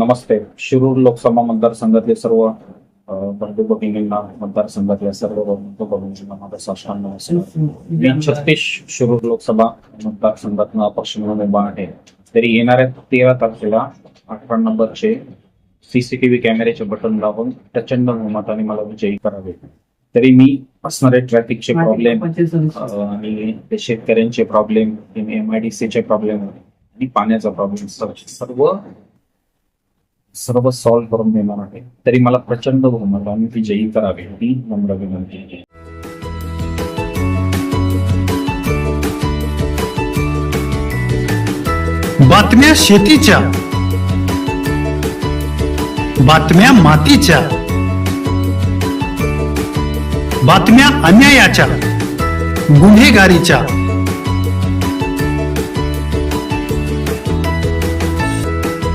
नमस्ते. शिरूर लोकसभा मतदारसंघातले सर्व बंधू भगिनींना मतदारसंघातल्या सर्व बंधू भगिनींना माझा साष्टांग नमस्कार. मी छत्तीस शिरूर लोकसभा मतदारसंघातून अपक्ष म्हणून उभा आहे. तरी येणाऱ्या तेरा तारखेला अठरा नंबरचे सीसीटीव्ही कॅमेऱ्याचे बटन लावून प्रचंड बहुमताने मला विजयी करावे. तरी मी असणारे ट्रॅफिकचे प्रॉब्लेम आणि ते शेतकऱ्यांचे प्रॉब्लेम एम आय डी सीचे प्रॉब्लेम आणि पाण्याचा प्रॉब्लेम सर्व सर्व सॉल्व्ह करून देणार आहे. तरी मला प्रचंड बहुमत आणि ती जयी करावी. ही नम्र विनंती आहे. बातम्या शेतीच्या. बातम्या मातीच्या. बातम्या अन्यायाच्या. गुन्हेगारीच्या.